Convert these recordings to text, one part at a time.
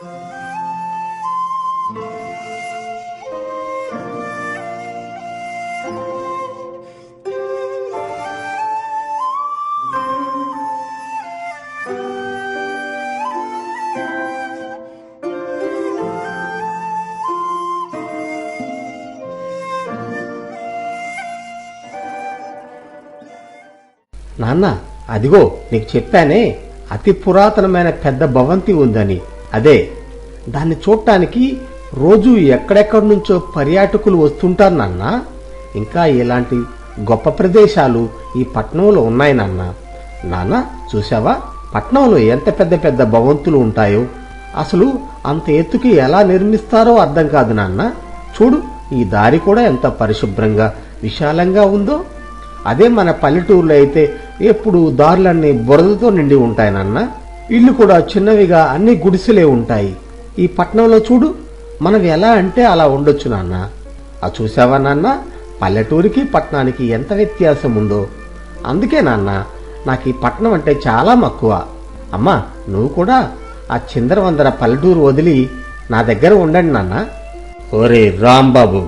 నాన్న అదిగో నీకు చెప్పానే అతి పురాతనమైన పెద్ద భవంతి ఉందని. అదే దాన్ని చూడటానికి రోజు ఎక్కడెక్కడి నుంచో పర్యాటకులు వస్తుంటారు నాన్న. ఇంకా ఇలాంటి గొప్ప ప్రదేశాలు ఈ పట్నంలో ఉన్నాయి నాన్న. నాన్న చూసావా పట్నంలో ఎంత పెద్ద పెద్ద భవంతులు ఉంటాయో. అసలు అంత ఎత్తుకి ఎలా నిర్మిస్తారో అర్థం కాదు నాన్న. చూడు ఈ దారి కూడా ఎంత పరిశుభ్రంగా విశాలంగా ఉందో. అదే మన పల్లెటూరులో అయితే ఎప్పుడు దారులన్నీ బురదతో నిండి ఉంటాయి నాన్న. ఇల్లు కూడా చిన్నవిగా అన్ని గుడిసెలే ఉంటాయి. ఈ పట్నంలో చూడు మనం ఎలా అంటే అలా ఉండొచ్చు నాన్న. ఆ చూసావా నాన్న? పల్లెటూరికి పట్నానికి ఎంత వ్యత్యాసం ఉందో అందుకే నాన్న నాకు ఈ పట్నం అంటే చాలా మక్కువ. అమ్మా నువ్వు కూడా ఆ చిందరవందర పల్లెటూరు వదిలి నా దగ్గర ఉండండి నాన్న. ఒరే రాంబాబు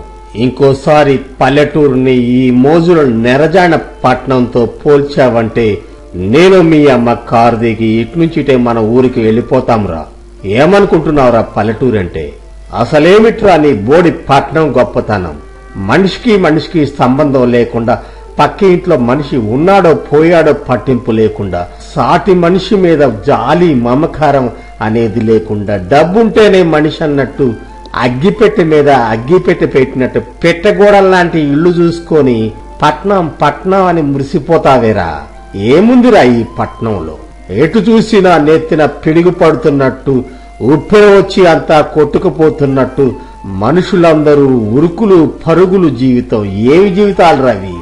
ఇంకోసారి పల్లెటూరుని ఈ మోజుల నెరజాన పట్నంతో పోల్చావంటే నేను మీ అమ్మ కారు దిగి ఇట్నుంచిటే మన ఊరికి వెళ్ళిపోతాంరా. ఏమనుకుంటున్నావురా పల్లెటూరు అంటే అసలేమిట్రా నీ బోడి పట్నం గొప్పతనం? మనిషికి మనిషికి సంబంధం లేకుండా పక్క ఇంట్లో మనిషి ఉన్నాడో పోయాడో పట్టింపు లేకుండా సాటి మనిషి మీద జాలి మమకారం అనేది లేకుండా డబ్బుంటేనే మనిషి అన్నట్టు అగ్గిపెట్టె మీద అగ్గిపెట్టె పెట్టినట్టు పెట్టగోడల్లాంటి ఇల్లు చూసుకొని పట్నం పట్నం అని మురిసిపోతావేరా. ఏముందిరా ఈ పట్నంలో? ఎటు చూసినా నెత్తిన పిడుగు పడుతున్నట్టు ఉప్పెన వచ్చి అంతా కొట్టుకుపోతున్నట్టు మనుషులందరూ ఉరుకులు పరుగులు జీవితం. ఏమి జీవితాలు రవి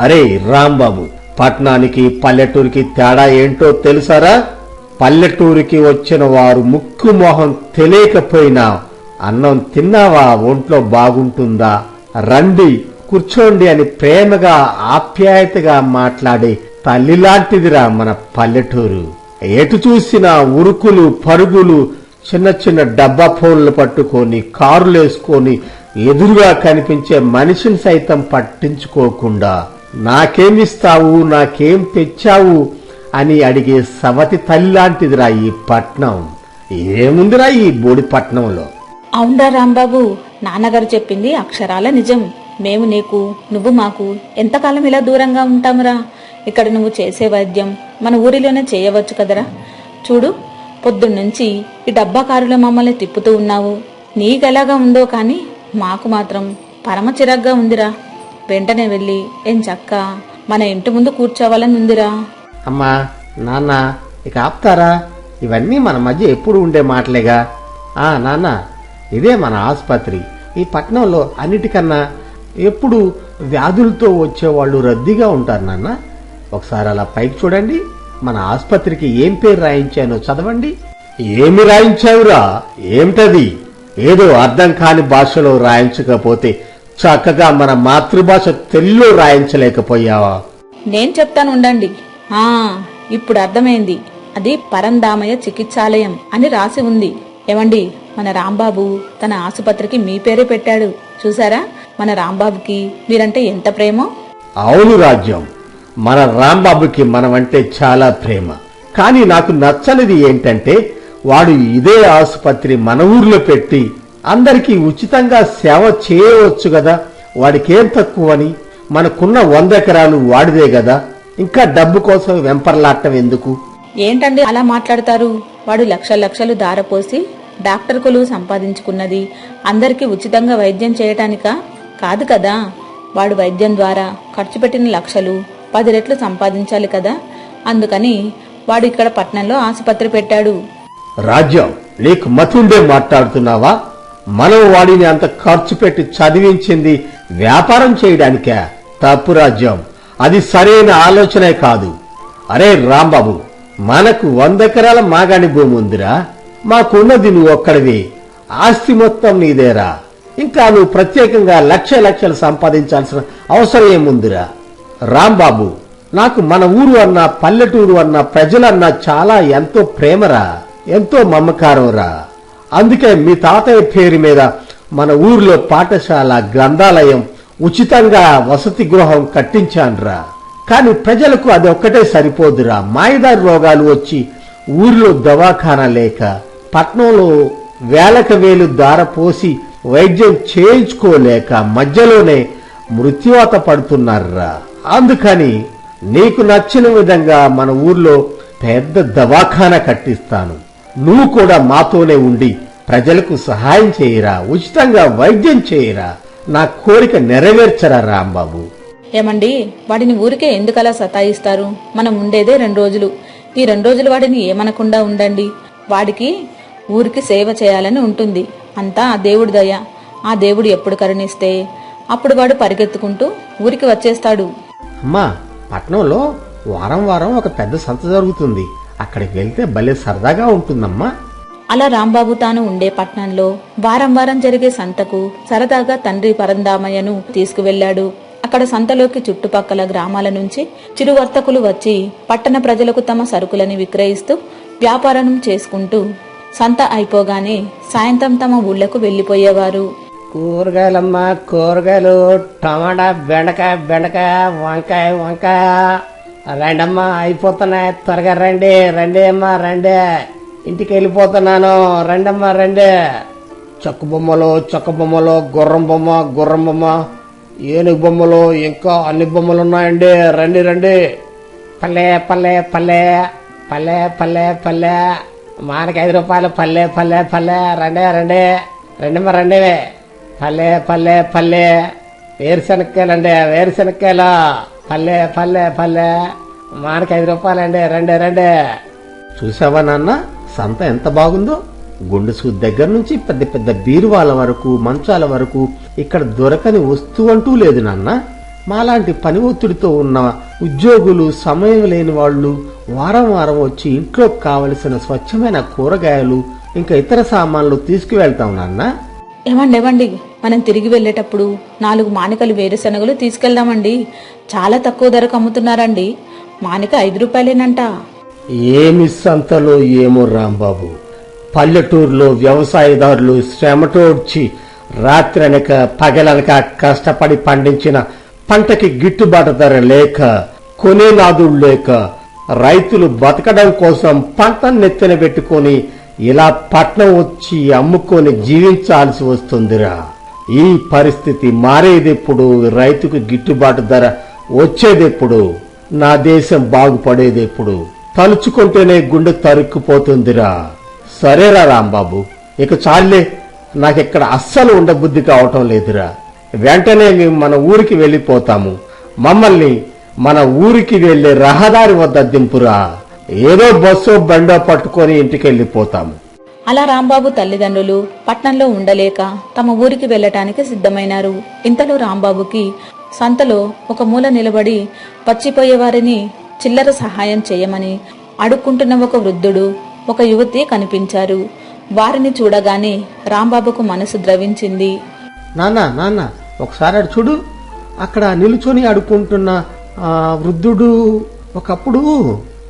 అరే రాంబాబు పట్నానికి పల్లెటూరికి తేడా ఏంటో తెలుసారా? పల్లెటూరికి వచ్చిన వారు ముక్కు మొహం తెలియకపోయినా అన్నం తిన్నావా? ఒంట్లో బాగుంటుందా? రండి కూర్చోండి అని ప్రేమగా ఆప్యాయతగా మాట్లాడే తల్లిలాంటిదిరా మన పల్లెటూరు. ఎటు చూసినా ఉరుకులు పరుగులు చిన్న చిన్న డబ్బా ఫోన్లు పట్టుకొని కారులేసుకొని ఎదురుగా కనిపించే మనిషిని సైతం పట్టించుకోకుండా నాకేమిస్తావు నాకేం తెచ్చావు? అని అడిగే సవతి తల్లి లాంటిదిరా ఈ పట్నం. ఏముందిరా ఈ బోడి పట్నంలో? అవునరా రాంబాబు నాన్నగారు చెప్పింది అక్షరాల నిజం. మేము నీకు నువ్వు మాకు ఎంతకాలం ఇలా దూరంగా ఉంటామురా? ఇక్కడ నువ్వు చేసే వైద్యం మన ఊరిలోనే చేయవచ్చు కదరా? చూడు పొద్దున్నుంచి ఈ డబ్బా కారులో మమ్మల్ని తిప్పుతూ ఉన్నావు. నీకెలాగా ఉందో కానీ మాకు మాత్రం పరమ చిరాగ్గా ఉందిరా. వెంటనే వెళ్ళి ఏం చక్క మన ఇంటి ముందు కూర్చోవాలని ఉందిరా. అమ్మా నాన్న ఇక ఆపుతారా? ఇవన్నీ మన మధ్య ఎప్పుడు ఉండే మాటలేగా. ఆ నాన్న ఇదే మన ఆసుపత్రి. ఈ పట్టణంలో అన్నిటికన్నా ఎప్పుడు వ్యాధులతో వచ్చేవాళ్ళు రద్దీగా ఉంటారు నాన్న. ఒకసారి అలా పైకి చూడండి. మన ఆసుపత్రికి ఏం పేరు రాయించానో చదవండి. ఏమి రాయించావురా? ఏమిటది? ఏదో అర్థం కాని భాషలో రాయించకపోతే చక్కగా మన మాతృభాష తెలుగులో రాయించలేకపోయావా? నేను చెప్తాను ఉండండి. ఆ ఇప్పుడు అర్థమైంది. అది పరందామయ్య చికిత్సాలయం అని రాసి ఉంది. ఏమండి మన రాంబాబు తన ఆసుపత్రికి మీ పేరే పెట్టాడు. చూసారా? మన రాంబాబుకి మీరంటే ఎంత ప్రేమో? అవును రాజ్యం. మన రాంబాబుకి మనమంటే చాలా ప్రేమ. కానీ నాకు నచ్చనిది ఏంటంటే వాడు ఇదే ఆసుపత్రి మన ఊర్లో పెట్టి అందరికీ ఉచితంగా సేవ చేయవచ్చు కదా వాడికేం తక్కువని? మనకున్న వంద ఎకరాలు వాడిదే కదా ఇంకా డబ్బు కోసం వెంపర్లాటం ఎందుకు? ఏంటండి అలా మాట్లాడతారు? వాడు లక్ష లక్షలు దారపోసి డాక్టర్ కొలువు సంపాదించుకున్నది. అందరికీ ఉచితంగా వైద్యం చేయటానికా? కాదు కదా. వాడు వైద్యం ద్వారా ఖర్చు పెట్టిన లక్షలు పది రెట్లు సంపాదించాలి కదా? అందుకని వాడు ఇక్కడ పట్నంలో ఆసుపత్రి పెట్టాడు. రాజ్యం నీకు మతుండే మాట్లాడుతున్నావా? మనం వాడిని అంత ఖర్చు పెట్టి చదివించింది వ్యాపారం చేయడానికే? తప్పు రాజ్యం. అది సరైన ఆలోచనే కాదు. అరే రాంబాబు మనకు వంద ఎకరాల మాగాణి భూమి ఉందిరా. మాకున్నది నువ్వు ఒక్కడివి. ఆస్తి మొత్తం నీదేరా. ఇంకా నువ్వు ప్రత్యేకంగా లక్ష లక్షలు సంపాదించాల్సిన అవసరం ఏముందిరా? రాంబాబు నాకు మన ఊరు అన్న పల్లెటూరు అన్న ప్రజలన్నా చాలా ఎంతో ప్రేమరా ఎంతో మమకారంరా. అందుకే మీ తాతయ్య పేరు మీద మన ఊర్లో పాఠశాల గ్రంథాలయం ఉచితంగా వసతి గృహం కట్టించానురా. కానీ ప్రజలకు అది ఒక్కటే సరిపోదురా. మాయదారి రోగాలు వచ్చి ఊర్లో దవాఖానా లేక పట్నంలో వేలక వేలు దార పోసి వైద్యం చేయించుకోలేక మధ్యలోనే మృత్యువాత పడుతున్నారురా. అందుకని నీకు నచ్చిన విధంగా మన ఊర్లో పెద్ద దవాఖానా కట్టిస్తాను. నువ్వు కూడా మాతోనే ఉండి ప్రజలకు సహాయం చేయరా ఉచితంగా వైద్యం చేయరా నా కోరిక నెరవేర్చరా రాంబాబు. ఏమండి వాడిని ఊరికే ఎందుకలా సతాయిస్తారు? మనం ఉండేదే రెండు రోజులు. ఈ రెండు రోజులు వాడిని ఏమనకుండా ఉండండి. వాడికి ఊరికి సేవ చేయాలని ఉంటుంది. అంతా ఆ దేవుడి దయ. ఆ దేవుడు ఎప్పుడు కరుణిస్తే అప్పుడు వాడు పరిగెత్తుకుంటూ ఊరికి వచ్చేస్తాడు. అమ్మా పట్నంలో వారం వారం ఒక పెద్ద సంత జరుగుతుంది. అక్కడికి వెళ్తే భలే సరదాగా ఉంటుందమ్మా. అలా రాంబాబు తాను ఉండే పట్నంలో వారం వారం జరిగే సంతకు సరదాగా తండ్రి పరందామయ్యను తీసుకువెళ్ళాడు అక్కడ సంతలోకి చుట్టుపక్కల గ్రామాల నుంచి చిరువర్తకులు వచ్చి పట్టణ ప్రజలకు తమ సరుకులని విక్రయిస్తూ వ్యాపారం చేసుకుంటూ సంత అయిపోగానే సాయంత్రం తమ ఊళ్ళకు వెళ్ళిపోయేవారు కూరగాయలమ్మా కూరగాయలు టమాటా బెండకాయ బెండకాయ వంకాయ వంకాయ. రండమ్మా అయిపోతున్నాయి. త్వరగా రండి రండి అమ్మా రండి. ఇంటికి వెళ్ళిపోతున్నాను. రండమ్మా రండి. చెక్క బొమ్మలు చెక్క బొమ్మలు గుర్రం బొమ్మ గుర్రం బొమ్మ. ఏనుగు బొమ్మలు ఇంకా అన్ని బొమ్మలు ఉన్నాయండి. రండి రండి. పల్లె పల్లె పల్లె. పల్లె పల్లె పల్లె. మానకి ఐదు రూపాయలు. పల్లె పల్లె పల్లె రండే రండే. రెండమ్మ రండి. పల్లె పల్లె పల్లె. వేరుశనక్కాయలండి వేరుశనక్కాయలు పల్లె పల్లె పల్లె. మానకి ఐదు రూపాయలండి రండి రండి. చూసావా నాన్న? సంత ఎంత బాగుందో? గుండు సూద్ దగ్గర నుంచి పెద్ద పెద్ద బీరువాల వరకు మంచాల వరకు ఇక్కడ దొరకని వస్తువు అంటూ లేదు నాన్న. మాలాంటి పని ఒత్తిడితో ఉన్న ఉద్యోగులు సమయం లేని వాళ్ళు వారం వారం వచ్చి ఇంట్లో కావలసిన స్వచ్ఛమైన కూరగాయలు ఇంకా ఇతర సామాన్లు తీసుకువెళ్తాం నాన్న. ఏమండి ఏమండి మనం తిరిగి వెళ్ళేటప్పుడు నాలుగు మానికలు వేరుశనగలు తీసుకెళ్దామండి. చాలా తక్కువ ధరకు అమ్ముతున్నారండి. మానిక ఐదు రూపాయలేనంట. ఏమి సంతలో ఏమో రాంబాబు. పల్లెటూరులో వ్యవసాయదారులు శ్రమటోడ్చి రాత్రనక పగలనక కష్టపడి పండించిన పంటకి గిట్టుబాటు ధర లేక కొనేనాదుడు లేక రైతులు బతకడం కోసం పంట నెత్తిన పెట్టుకొని ఇలా పట్నం వచ్చి అమ్ముకొని జీవించాల్సి వస్తుందిరా. ఈ పరిస్థితి మారేదెప్పుడు? రైతుకు గిట్టుబాటు ధర వచ్చేదెప్పుడు? నా దేశం బాగుపడేదెప్పుడు? తలుచుకుంటేనే గుండె తరుక్కుపోతుందిరా. సరేరా రాంబాబు ఇక చాలే నాకెక్కడ అస్సలు ఉండబుద్ధి కావటం లేదురా. వెంటనే మేము మన ఊరికి వెళ్ళిపోతాము. మమ్మల్ని మన ఊరికి వెళ్ళే రహదారి వద్ద దింపురా. ఏదో బస్సో బండో పట్టుకొని ఇంటికి వెళ్ళిపోతాము అలా రాంబాబు తల్లిదండ్రులు పట్నంలో ఉండలేక తమ ఊరికి వెళ్ళటానికి సిద్ధమైనారు. ఇంతలో రాంబాబుకి సంతలో ఒక మూల నిలబడి పచ్చిపోయే వారిని చిల్లర సహాయం చేయమని అడుక్కుంటున్న ఒక వృద్ధుడు ఒక యువతి కనిపించారు. వారిని చూడగానే రాంబాబుకు మనసు ద్రవించింది. నాన్న నాన్న ఒకసారి అటు చూడు. అక్కడ నిలుచొని అడుక్కుంటున్న వృద్ధుడు ఒకప్పుడు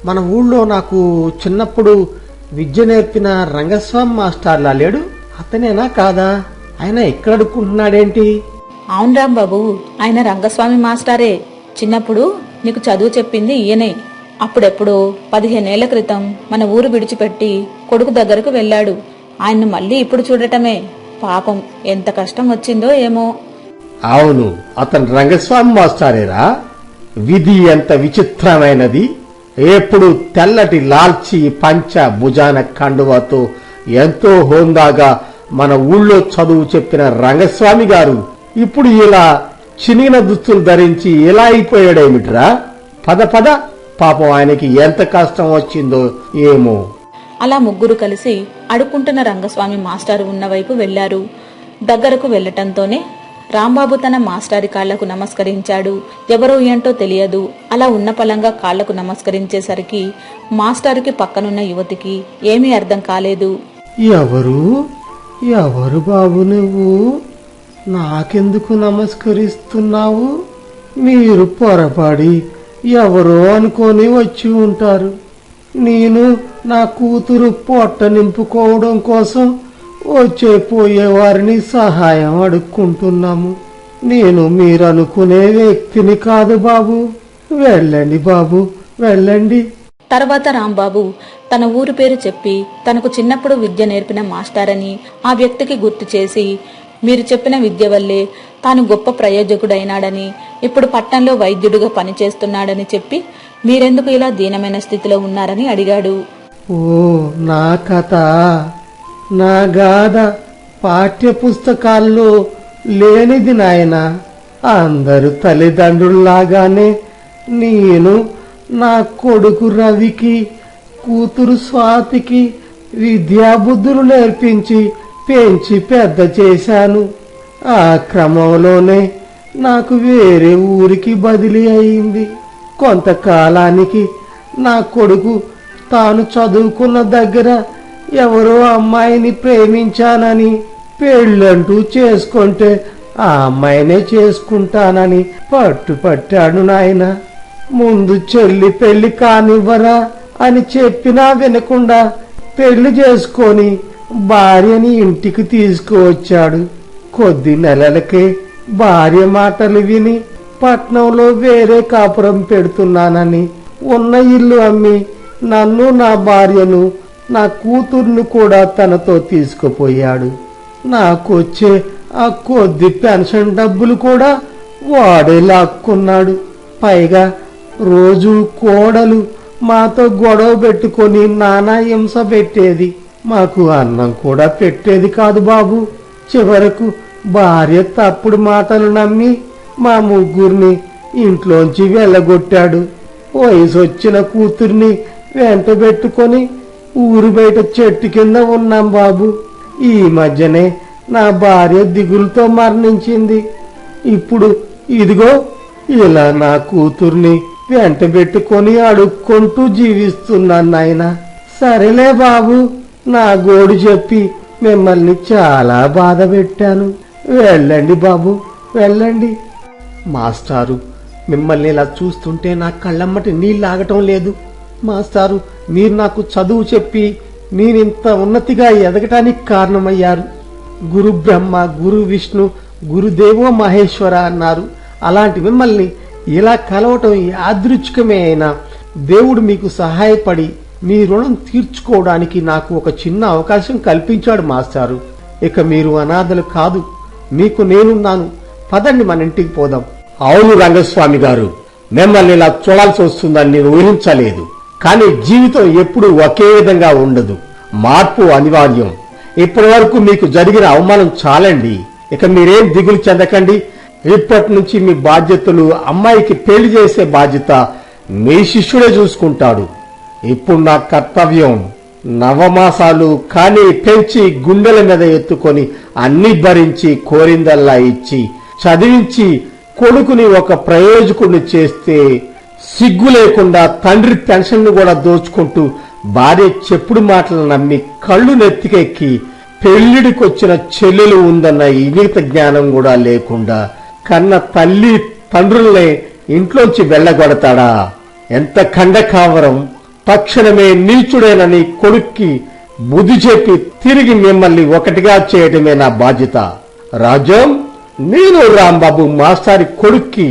మన ఊళ్ళో నాకు చిన్నప్పుడు విద్య నేర్పిన రంగస్వామి మాస్టర్లా లేడు. అతనేనా కాదా? ఆయన ఎక్కడ అడుక్కుంటున్నాడేంటి? అవును రాంబాబు ఆయన రంగస్వామి మాస్టారే. చిన్నప్పుడు నీకు చదువు చెప్పింది ఈయనే. అప్పుడెప్పుడో పదిహేనేళ్ళ క్రితం మన ఊరు విడిచిపెట్టి కొడుకు దగ్గరకు వెళ్ళాడు. ఆయన్ను మళ్ళీ ఇప్పుడు చూడటమే. పాపం ఎంత కష్టం వచ్చిందో ఏమో. అవును అతను రంగస్వామి మాస్టారేరా? విధి ఎంత విచిత్రమైనది. ఎప్పుడు తెల్లటి లాల్చి పంచ భుజాన కండువతో ఎంతో హోందాగా మన ఊళ్ళో చదువు చెప్పిన రంగస్వామి గారు ఇప్పుడు ఇలా చినిగిన దుస్తులు ధరించి ఇలా అయిపోయాడేమిట్రా? పద పద. పాపం ఆయనకి ఎంత కష్టం వచ్చిందో ఏమో. అలా ముగ్గురు కలిసి అడుక్కుంటున్న రంగస్వామి మాస్టారు ఉన్న వైపు వెళ్ళారు దగ్గరకు వెళ్ళటంతోనే రాంబాబు తన మాస్టారి కాళ్ళకు నమస్కరించాడు. ఎవరో ఏంటో తెలియదు. అలా ఉన్న పలంగా కాళ్ళకు నమస్కరించేసరికి మాస్టారుకి పక్కనున్న యువతికి ఏమీ అర్థం కాలేదు. ఎవరు? ఎవరు బాబు నువ్వు? నాకెందుకు నమస్కరిస్తున్నావు? మీరు పొరపాడి ఎవరో అనుకొని వచ్చి ఉంటారు. నేను నా కూతురు పొట్ట నింపుకోవడం కోసం వచ్చే పోయే వారిని సహాయం అడుక్కుంటున్నాము. నేను మీరనుకునే వ్యక్తిని కాదు బాబు. వెళ్ళండి బాబు వెళ్ళండి. తర్వాత రాంబాబు తన ఊరు పేరు చెప్పి తనకు చిన్నప్పుడు విద్య నేర్పిన మాస్టారని ఆ వ్యక్తికి గుర్తు చేసి మీరు చెప్పిన విద్య వల్లే తాను గొప్ప ప్రయోజకుడైనాడని ఇప్పుడు పట్టణంలో వైద్యుడిగా పనిచేస్తున్నాడని చెప్పి మీరెందుకు ఇలా దీనమైన స్థితిలో ఉన్నారని అడిగాడు. ఓ నా కథ. నా గాథ పాఠ్య పుస్తకాల్లో లేనిది నాయన. అందరు తల్లిదండ్రుల్లాగానే నేను నా కొడుకు రవికి కూతురు స్వాతికి విద్యాబుద్ధులు నేర్పించి పెంచి పెద్ద చేశాను. ఆ క్రమంలోనే నాకు వేరే ఊరికి బదిలీ అయింది. కొంతకాలానికి నా కొడుకు తాను చదువుకున్న దగ్గర ఎవరో అమ్మాయిని ప్రేమించానని పెళ్ళంటూ చేసుకుంటే ఆ అమ్మాయినే చేసుకుంటానని పట్టుపట్టాడు నాయన. ముందు చెల్లి పెళ్ళి కానివ్వరా అని చెప్పినా వినకుండా పెళ్ళి చేసుకొని భార్యని ఇంటికి తీసుకువచ్చాడు. కొద్ది నెలలకే భార్య మాటలు విని పట్నంలో వేరే కాపురం పెడుతున్నానని ఉన్న ఇల్లు అమ్మి నన్ను నా భార్యను నా కూతుర్ను కూడా తనతో తీసుకుపోయాడు. నాకొచ్చే ఆ కొద్ది పెన్షన్ డబ్బులు కూడా వాడే లాక్కున్నాడు. పైగా రోజు కోడలు మాతో గొడవ పెట్టుకొని నానా హింస పెట్టేది. మాకు అన్నం కూడా పెట్టేది కాదు బాబు. చివరకు భార్య తప్పుడు మాటలు నమ్మి మా ముగ్గురిని ఇంట్లోంచి వెళ్ళగొట్టాడు. వయసు వచ్చిన కూతుర్ని వెంట పెట్టుకొని ఊరు బయట చెట్టు కింద ఉన్నాం బాబు. ఈ మధ్యనే నా భార్య దిగులతో మరణించింది. ఇప్పుడు ఇదిగో ఇలా నా కూతుర్ని వెంట పెట్టుకొని అడుక్కుంటూ జీవిస్తున్నాను నాయన. సరేలే బాబు నా గోడు చెప్పి మిమ్మల్ని చాలా బాధ పెట్టాను. వెళ్ళండి బాబు వెళ్ళండి. మాస్టారు మిమ్మల్ని ఇలా చూస్తుంటే నా కళ్ళమ్మటి నీళ్ళు ఆగటం లేదు. మాస్టారు మీరు నాకు చదువు చెప్పి నేనింత ఉన్నతిగా ఎదగటానికి కారణమయ్యారు. గురు బ్రహ్మ గురు విష్ణు గురుదేవో మహేశ్వర అన్నారు. అలాంటి మిమ్మల్ని ఇలా కలవటం యాదృచ్ఛికమే అయినా దేవుడు మీకు సహాయపడి మీ రుణం తీర్చుకోవడానికి నాకు ఒక చిన్న అవకాశం కల్పించాడు మాస్టారు. ఇక మీరు అనాథలు కాదు మీకు నేనున్నాను. పదండి మన ఇంటికి పోదాం. అవును రంగస్వామి గారు మిమ్మల్ని ఇలా చూడాల్సి వస్తుందని నేను ఊహించలేదు. కానీ జీవితం ఎప్పుడు ఒకే విధంగా ఉండదు. మార్పు అనివార్యం. ఇప్పటి వరకు మీకు జరిగిన అవమానం చాలండి. ఇక మీరేం దిగులు చెందకండి. ఇప్పటి నుంచి మీ బాధ్యతలు అమ్మాయికి పెళ్ళి చేసే బాధ్యత మీ శిష్యుడే చూసుకుంటాడు. ఇప్పుడు నా కర్తవ్యం నవమాసాలు కానీ పెంచి గుండెల మీద ఎత్తుకొని అన్ని భరించి కోరిందల్లా ఇచ్చి చదివించి కొడుకుని ఒక ప్రయోజకుడిని చేస్తే సిగ్గు లేకుండా తండ్రి పెన్షన్ కూడా దోచుకుంటూ భార్య చెప్పుడు మాటలు నమ్మి కళ్ళు నెత్తికెక్కి పెళ్ళిడికొచ్చిన చెల్లెలు ఉందన్న ఇంగిత జ్ఞానం కూడా లేకుండా కన్న తల్లి తండ్రుల్నే ఇంట్లోంచి వెళ్ళగొడతాడా? ఎంత ఖండకావరం! తక్షణమే నీచుడేనని కొడుక్కి బుద్ధి చెప్పి తిరిగి మిమ్మల్ని ఒకటిగా చేయటమే నా బాధ్యత. రాజం నేను రాంబాబు మాస్టారి కొడుక్కి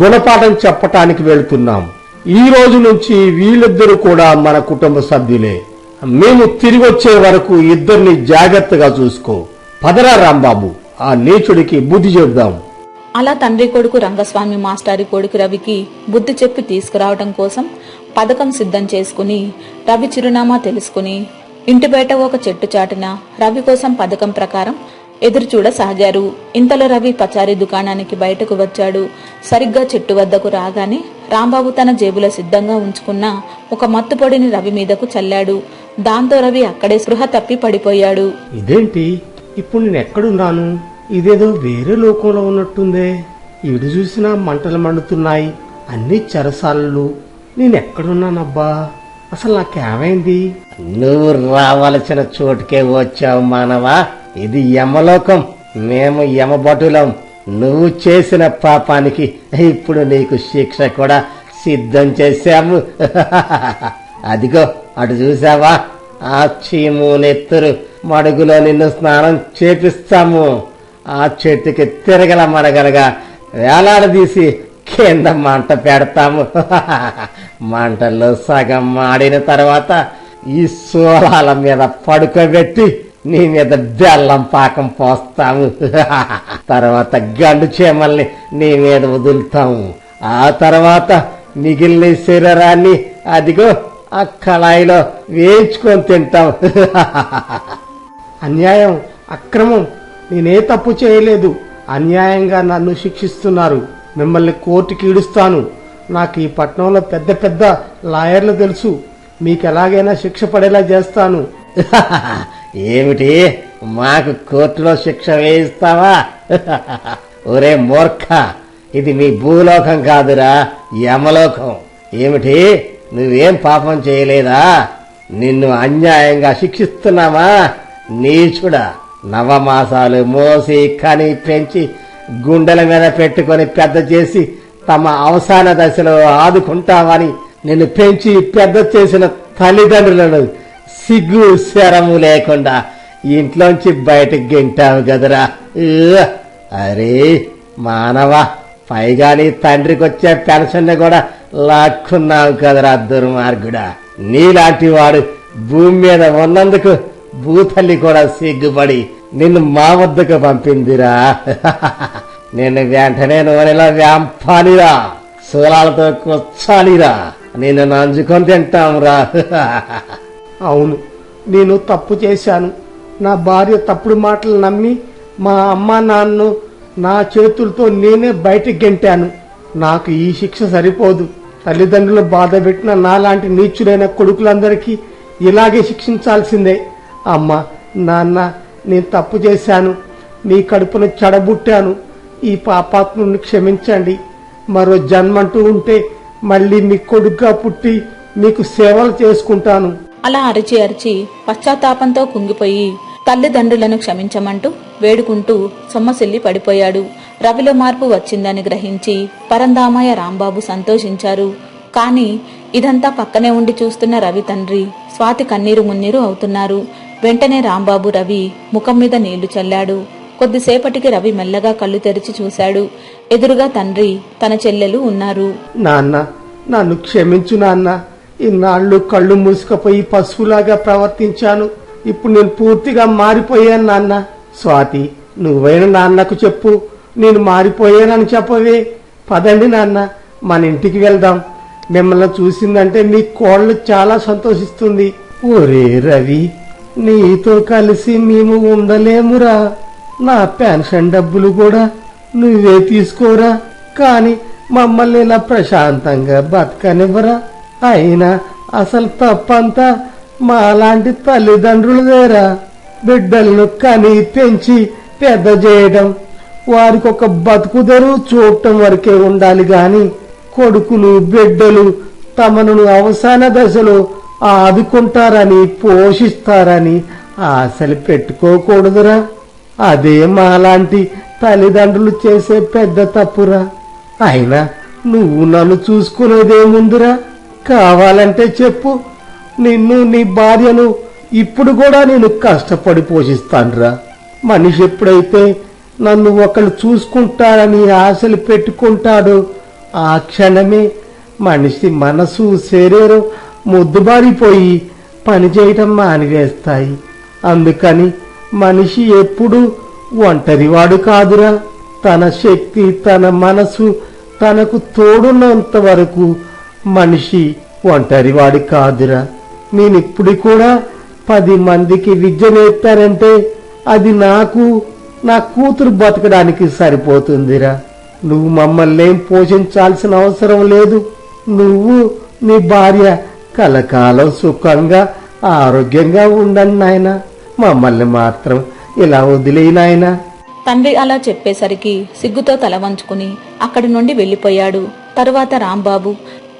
గుణపాఠం చెప్పటానికి వెళ్తున్నాం. ఈ రోజు నుంచి వీళ్ళిద్దరూ కూడా మన కుటుంబ సభ్యులే. మేము తిరిగి వచ్చే వరకు ఇద్దరిని జాగ్రత్తగా చూసుకో. పదరా రాంబాబు ఆ నీచుడికి బుద్ధి చెబుదాం. అలా తండ్రి కొడుకు రంగస్వామి మాస్టారి కొడుకు రవికి బుద్ధి చెప్పి తీసుకురావడం కోసం పథకం సిద్ధం చేసుకుని రవి చిరునామా తెలుసుకుని ఇంటి బయట ఒక చెట్టు చాటున రవి కోసం పథకం ప్రకారం ఎదురు చూడ సాగారు. ఇంతలో రవి పచారీ దుకాణానికి బయటకు వచ్చాడు. సరిగ్గా చెట్టు వద్దకు రాగానే రాంబాబు తన జేబులో సిద్ధంగా ఉంచుకున్న ఒక మత్తు పొడిని రవి మీదకు చల్లాడు. దాంతో రవి అక్కడే స్పృహ తప్పి పడిపోయాడు. ఇదేంటి? ఇప్పుడు నేను ఎక్కడున్నాను? ఇదేదో వేరే లోకంలో ఉన్నట్టుందే. ఇడు చూసినా మంటలు మండుతున్నాయి. అన్ని చెరసాలలు. నేను ఎక్కడున్నానబ్బా? అసలు నాకేమైంది? నువ్వు రావలసిన చోటుకే వచ్చావు మానవా? ఇది యమలోకం. మేము యమభటులం. నువ్వు చేసిన పాపానికి ఇప్పుడు నీకు శిక్ష కూడా సిద్ధం చేశాము. అదిగో అటు చూసావా ఆ చీము నెత్తురు మడుగులో నిన్ను స్నానం చేపిస్తాము. ఆ చెట్టుకి తిరగల మరగలగా వేలాడదీసి కింద మంట పెడతాము. మంటల్లో సగం మాడిన తర్వాత ఈ సోలాల మీద పడుకోబెట్టి నీ మీద బెల్లం పాకం పోస్తాము తర్వాత గండు చేమల్ని నీ మీద వదులుతాము ఆ తర్వాత మిగిలిన శరీరాన్ని అదిగో ఆ కళాయిలో వేయించుకొని తింటాం. అన్యాయం అక్రమం. నేనే తప్పు చేయలేదు. అన్యాయంగా నన్ను శిక్షిస్తున్నారు. మిమ్మల్ని కోర్టుకి ఈడుస్తాను. నాకు ఈ పట్నంలో పెద్ద పెద్ద లాయర్లు తెలుసు. మీకు ఎలాగైనా శిక్ష పడేలా చేస్తాను. ఏమిటి? మాకు కోర్టులో శిక్ష వేయిస్తావా? ఒరే మూర్ఖ ఇది మీ భూలోకం కాదురా యమలోకం. ఏమిటి? నువ్వేం పాపం చేయలేదా? నిన్ను అన్యాయంగా శిక్షిస్తున్నామా నీచుడా నవమాసాలు మోసి కని పెంచి గుండెల మీద పెట్టుకొని పెద్ద చేసి తమ అవసాన దశలో ఆదుకుంటామని నిన్ను పెంచి పెద్ద చేసిన తల్లిదండ్రులను సిగ్గు శరము లేకుండా ఇంట్లోంచి బయటకు గెంటావు కదరా. అరే మానవ పైగా నీ తండ్రికి వచ్చే పెన్షన్ కూడా లాక్కున్నావు కదరా దుర్మార్గుడా. నీలాంటి వాడు భూమి మీద ఉన్నందుకు భూతల్లి కూడా సిగ్గుపడి నిన్ను మా వద్దకు పంపిందిరా. నిన్ను వెంటనే నూనెలో వ్యాంపాలిరా శూలాలతో కూర్చాలిరా నిన్ను నంజుకొని తింటాంరా. అవును నేను తప్పు చేశాను. నా భార్య తప్పుడు మాటలు నమ్మి మా అమ్మ నాన్ను నా చేతులతో నేనే బయటికి గెంటాను. నాకు ఈ శిక్ష సరిపోదు. తల్లిదండ్రులు బాధ పెట్టిన నాలాంటి నీచుడైన కొడుకులందరికీ ఇలాగే శిక్షించాల్సిందే. అమ్మ నాన్న నేను తప్పు చేశాను. మీ కడుపును చెడబుట్టాను. ఈ పాపాత్ముని క్షమించండి. మరో జన్మంటూ ఉంటే మళ్ళీ మీ కొడుగ్గా పుట్టి మీకు సేవలు చేసుకుంటాను. అలా అరిచి అరిచి పశ్చాత్తాపంతో కుంగిపోయి తల్లిదండ్రులను క్షమించమంటూ వేడుకుంటూ సొమ్మసిల్లి పడిపోయాడు. రవిలో మార్పు వచ్చిందని గ్రహించి పరందామయ్య రాంబాబు సంతోషించారు. కాని ఇదంతా పక్కనే ఉండి చూస్తున్న రవి తండ్రి స్వాతి కన్నీరు మున్నీరు అవుతున్నారు. వెంటనే రాంబాబు రవి ముఖం మీద నీళ్ళు చల్లాడు. కొద్దిసేపటికి రవి మెల్లగా కళ్ళు తెరిచి చూశాడు. ఎదురుగా తండ్రి తన చెల్లెలు ఉన్నారు. నాన్న నన్ను క్షమించు నాన్న. ఇన్నాళ్ళు కళ్ళు మూసుకుపోయి పశువులాగా ప్రవర్తించాను. ఇప్పుడు నేను పూర్తిగా మారిపోయాను నాన్న. స్వాతి నువ్వైనా నాన్నకు చెప్పు. నేను మారిపోయానని చెప్పవే. పదండి నాన్న. మన ఇంటికి వెళ్దాం. మిమ్మల్ని చూసిందంటే మీ కోళ్ళు చాలా సంతోషిస్తుంది. ఒరే రవి నీతో కలిసి మేము ఉండలేమురా. నా పెన్షన్ డబ్బులు కూడా నువ్వే తీసుకోరా. కాని మమ్మల్ని ఇలా ప్రశాంతంగా బతకనివ్వరా? అయినా అసలు తప్పంతా మాలాంటి తల్లిదండ్రులదేరా బిడ్డలను కని పెంచి పెద్ద చేయడం. వారికి ఒక బతుకుదరు చూడటం వరకే ఉండాలి గాని కొడుకులు బిడ్డలు తమను అవసాన దశలో ఆదుకుంటారని పోషిస్తారని ఆశలు పెట్టుకోకూడదురా. అదే మాలాంటి తల్లిదండ్రులు చేసే పెద్ద తప్పురా. అయినా నువ్వు నన్ను చూసుకునేదేముందిరా కావాలంటే చెప్పు. నిన్ను నీ భార్యను ఇప్పుడు కూడా నేను కష్టపడి పోషిస్తానురా. మనిషి ఎప్పుడైతే నన్ను ఒకళ్ళు చూసుకుంటారని ఆశలు పెట్టుకుంటాడో ఆ క్షణమే మనిషి మనసు శరీరం ముద్దుబారిపోయి పనిచేయటం మానివేస్తాయి. అందుకని మనిషి ఎప్పుడు ఒంటరివాడు కాదురా. తన శక్తి తన మనసు తనకు తోడున్నంత వరకు మనిషి ఒంటరివాడి కాదురా. నేనిప్పుడు కూడా పది మందికి విద్య నేర్పానంటే అది నాకు నా కూతురు బతకడానికి సరిపోతుందిరా. నువ్వు మమ్మల్ని ఏం పోషించాల్సిన అవసరం లేదు. నువ్వు నీ భార్య కలకాలం సుఖంగా ఆరోగ్యంగా ఉండండి నాయన. మమ్మల్ని మాత్రం ఇలా వదిలేయి నాయన. తండ్రి అలా చెప్పేసరికి సిగ్గుతో తల వంచుకుని అక్కడి నుండి వెళ్ళిపోయాడు. తరువాత రాంబాబు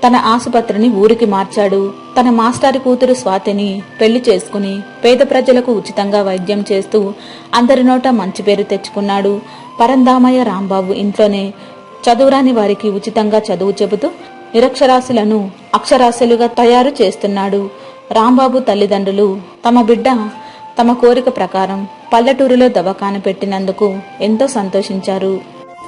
తన ఆసుపత్రిని ఊరికి మార్చాడు. తన మాస్టారి కూతురు స్వాతిని పెళ్ళి చేసుకుని పేద ప్రజలకు ఉచితంగా వైద్యం చేస్తూ అందరి నోట మంచి పేరు తెచ్చుకున్నాడు. పరందామయ్య రాంబాబు ఇంట్లోనే చదువురాని వారికి ఉచితంగా చదువు చెబుతూ నిరక్షరాస్యులను అక్షరాస్యులుగా తయారు చేస్తున్నాడు. రాంబాబు తల్లిదండ్రులు తమ బిడ్డ తమ కోరిక ప్రకారం పల్లెటూరులో దవాఖాన పెట్టినందుకు ఎంతో సంతోషించారు.